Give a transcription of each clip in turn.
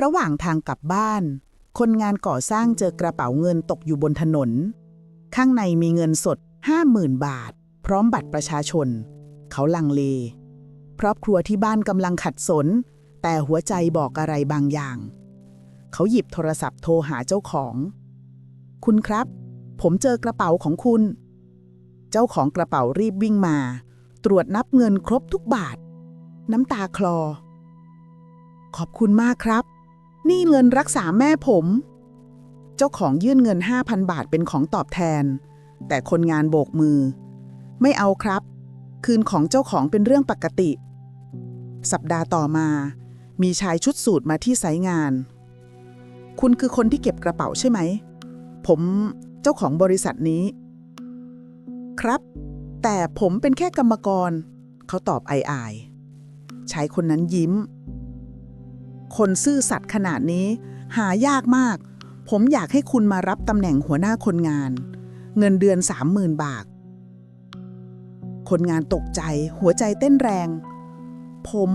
ระหว่างทางกลับบ้าน คนงานก่อสร้างเจอกระเป๋าเงินตกอยู่บนถนน ข้างในมีเงินสด 50,000 บาท พร้อมบัตรประชาชน เขาลังเล ครอบครัวที่บ้านกำลังขัดสน แต่หัวใจบอกอะไรบางอย่าง เขาหยิบโทรศัพท์โทรหาเจ้าของ คุณครับ ผมเจอกระเป๋าของคุณ เจ้าของกระเป๋ารีบวิ่งมา ตรวจนับเงินครบทุกบาท น้ำตาคลอขอบคุณมากครับ นี่เงินรักษาแม่ผม เจ้าของยื่นเงิน 5,000 บาทเป็นของตอบแทน แต่คนงานโบกมือ ไม่เอาครับ คืนของเจ้าของเป็นเรื่องปกติ สัปดาห์ต่อมา มีชายชุดสูทมาที่ไซงาน คุณคือคนที่เก็บกระเป๋าใช่ไหม ผมเจ้าของบริษัทนี้ ครับ แต่ผมเป็นแค่กรรมกร เขาตอบอายๆชายคนนั้นยิ้ม คนซื่อสัตย์ขนาดนี้ หายากมาก ผมอยากให้คุณมารับตำแหน่งหัวหน้าคนงาน เงินเดือนสามหมื่นบาท คนงานตกใจ หัวใจเต้นแรง ผม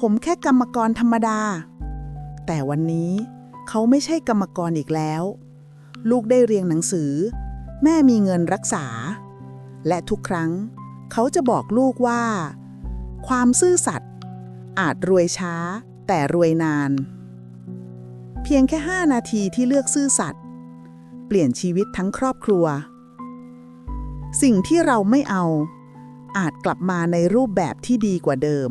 ผมแค่กรรมกรธรรมดา แต่วันนี้เขาไม่ใช่กรรมกรอีกแล้ว ลูกได้เรียนหนังสือ แม่มีเงินรักษา และทุกครั้ง เขาจะบอกลูกว่า ความซื่อสัตย์อาจรวยช้า แต่รวยนาน เพียงแค่ 5 นาทีที่เลือกซื่อสัตย์เปลี่ยนชีวิตทั้งครอบครัว สิ่งที่เราไม่เอา อาจกลับมาในรูปแบบที่ดีกว่าเดิม